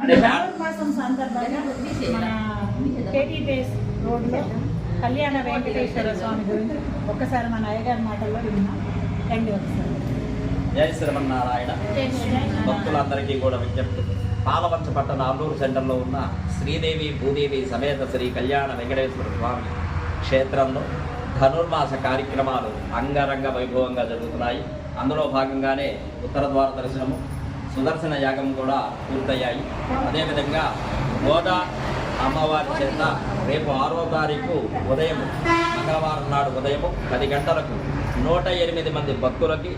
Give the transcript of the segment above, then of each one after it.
మాసం సందర్భంగా రోడ్లో కళ్యాణ వెంకటేశ్వర స్వామి గురించి ఒక్కసారి మన అయ్యగారి మాటల్లో విన్నాం. రండి ఒకసారి. జై శ్రీమన్నారాయణ. భక్తులందరికీ కూడా విజ్ఞప్తి. పాలవంచ పట్టణ అల్లూరు సెంటర్లో ఉన్న శ్రీదేవి భూదేవి సమేత శ్రీ కళ్యాణ వెంకటేశ్వర స్వామి క్షేత్రంలో ధనుర్మాస కార్యక్రమాలు అంగరంగ వైభవంగా జరుగుతున్నాయి. అందులో భాగంగానే ఉత్తర ద్వార దర్శనము సుదర్శన యాగం కూడా పూర్తయ్యాయి. అదేవిధంగా గోదా అమ్మవారి చేత రేపు ఆరో తారీఖు ఉదయం మంగళవారం నాడు ఉదయము పది గంటలకు నూట ఎనిమిది మంది భక్తులకి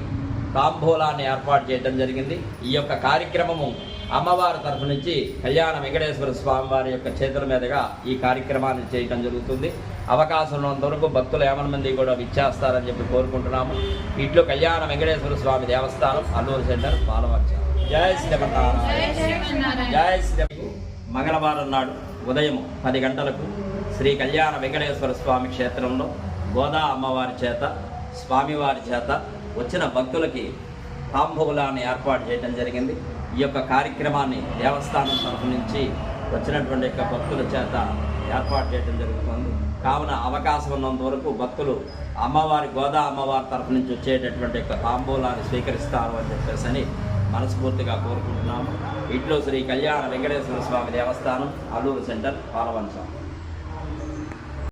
తాంబూలాన్ని ఏర్పాటు చేయడం జరిగింది. ఈ యొక్క కార్యక్రమము అమ్మవారి తరఫు నుంచి కళ్యాణ వెంకటేశ్వర స్వామి వారి యొక్క చేతుల మీదుగా ఈ కార్యక్రమాన్ని చేయడం జరుగుతుంది. అవకాశం ఉన్నంతవరకు భక్తులు ఏమని మంది కూడా విచ్చేస్తారని చెప్పి కోరుకుంటున్నాము. ఇట్లు కళ్యాణ వెంకటేశ్వర స్వామి దేవస్థానం అల్లూరు సెంటర్ పాలవంచ జయ శ్రీమన్నారాయణ జయ శ్రీ మంగళవారం నాడు ఉదయం పది గంటలకు శ్రీ కళ్యాణ వెంకటేశ్వర స్వామి క్షేత్రంలో గోదా అమ్మవారి చేత స్వామివారి చేత వచ్చిన భక్తులకి తాంబూలాన్ని ఏర్పాటు చేయడం జరిగింది. ఈ యొక్క కార్యక్రమాన్ని దేవస్థానం తరఫు నుంచి వచ్చినటువంటి యొక్క భక్తుల చేత ఏర్పాటు చేయడం జరుగుతుంది. కావున అవకాశం ఉన్నంత వరకు భక్తులు అమ్మవారి గోదా అమ్మవారి తరఫు నుంచి వచ్చేటటువంటి యొక్క తాంబూలాన్ని స్వీకరిస్తారు అని చెప్పేసి అని మనస్ఫూర్తిగా కోరుకుంటున్నాము. ఇట్లో శ్రీ కళ్యాణ వెంకటేశ్వర స్వామి దేవస్థానం అల్లూరు సెంటర్ పాలవంచం.